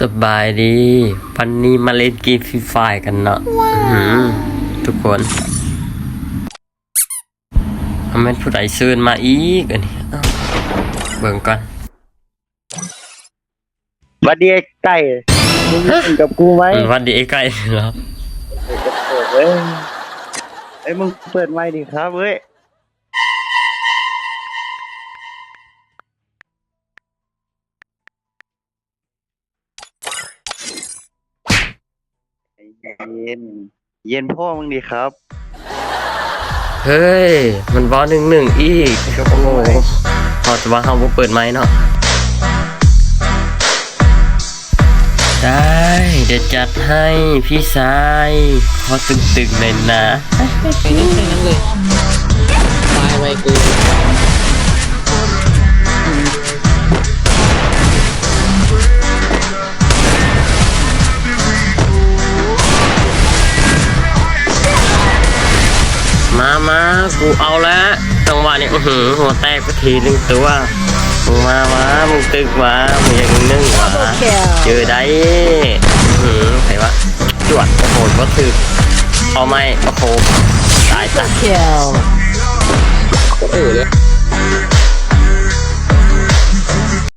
สบายดี วันนี้มาเล่นเกมฟรีไฟกันเนาะอื้อหือทุกคนทำไมผู้ใดซื้อมาอีกอันนี้เอ้าเบิ่งก่อนบัดดีไอ้ไก่มึงเล่นกับกูไหมอืมวันดีไอ้ไก่เหรอเปิดเว้ยไอ้ยมึงเปิดไมค์ดิครับเว้ย เย็น เย็นพ่อมึงดิครับ เฮ้ย มันบอหนึ่งหนึ่งอีกโอ้โหพอจะว่าเขาบ่เปิดไม้เนาะ ได้เดี๋ยวจัดให้พี่ชายขอตึงๆเลยนะ ไปนั่นแค่นั้นเลยตายไวเกิ มามากูเอาละจังหวะนี้อื้อหือหัวแตกไปทีหนึ่งตัวมึงมามามึงตึกมามึงอย่างนึ่งมาเจอได้อื้อหือใครวะจวดโอ้โหก็ถือเอาไม่โอ้โหตายตายเออเลย